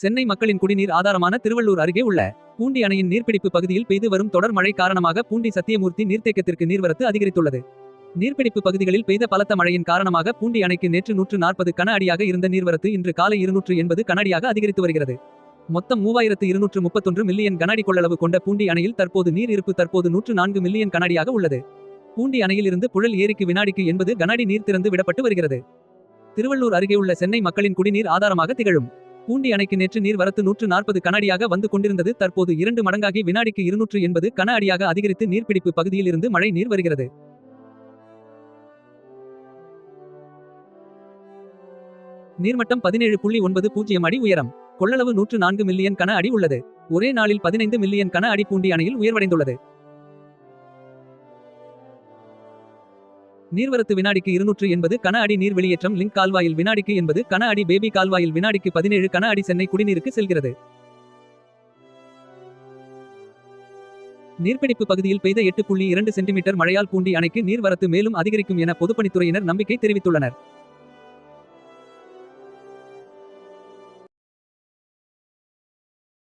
சென்னை மக்களின் குடிநீர் ஆதாரமான திருவள்ளூர் அருகே உள்ள பூண்டி அணையின் நீர்பிடிப்பு பகுதியில் பெய்து வரும் தொடர் மழை காரணமாக பூண்டி சத்தியமூர்த்தி நீர்த்தேக்கத்திற்கு நீர்வரத்து அதிகரித்துள்ளது. நீர்பிடிப்பு பகுதிகளில் பெய்த பலத்த மழையின் காரணமாக பூண்டி அணைக்கு நேற்று நூற்று நாற்பது கன அடியாக இருந்த நீர்வரத்து இன்று காலை இருநூற்று எண்பது கன அடியாக அதிகரித்து வருகிறது. மொத்தம் மூவாயிரத்து இருநூற்று முப்பத்தொன்று மில்லியன் கனஅடி கொள்ளளவு கொண்ட பூண்டி அணையில் தற்போது நீர் இருப்பு தற்போது நூற்று நான்கு மில்லியன் கனஅடியாக உள்ளது. பூண்டி அணையில் இருந்து புழல் ஏரிக்கு வினாடிக்கு எண்பது கனஅடி நீர் திறந்து விடப்பட்டு வருகிறது. திருவள்ளூர் அருகே உள்ள சென்னை மக்களின் குடிநீர் ஆதாரமாக திகழும். பூண்டி அணைக்கு நேற்று நீர் வரத்து நூற்று நாற்பது கனஅடியாக வந்து கொண்டிருந்தது. தற்போது இரண்டு மடங்காகி வினாடிக்கு இருநூற்று எண்பது கன அடியாக அதிகரித்து நீர்பிடிப்பு பகுதியில் இருந்து மழை நீர் வருகிறது. நீர்மட்டம் பதினேழு புள்ளி ஒன்பது பூஜ்ஜியம் அடி உயரம். கொள்ளளவு நூற்று நான்கு மில்லியன் கன அடி உள்ளது. ஒரே நாளில் பதினைந்து மில்லியன் கன அடி பூண்டி அணையில் உயர்வடைந்துள்ளது. நீர்வரத்து வினாடிக்கு இருநூற்று எண்பது கன அடி நீர் வெளியேற்றம் லிங்க் கால்வாயில் வினாடிக்கு எண்பது கன அடி பேபி கால்வாயில் வினாடிக்கு பதினேழு கன அடி சென்னை குடிநீருக்கு செல்கிறது. நீர்பிடிப்பு பகுதியில் பெய்த எட்டு புள்ளி இரண்டு சென்டிமீட்டர் மழையால் பூண்டி அணைக்கு நீர்வரத்து மேலும் அதிகரிக்கும் என பொதுப்பணித்துறையினர் நம்பிக்கை தெரிவித்துள்ளனர்.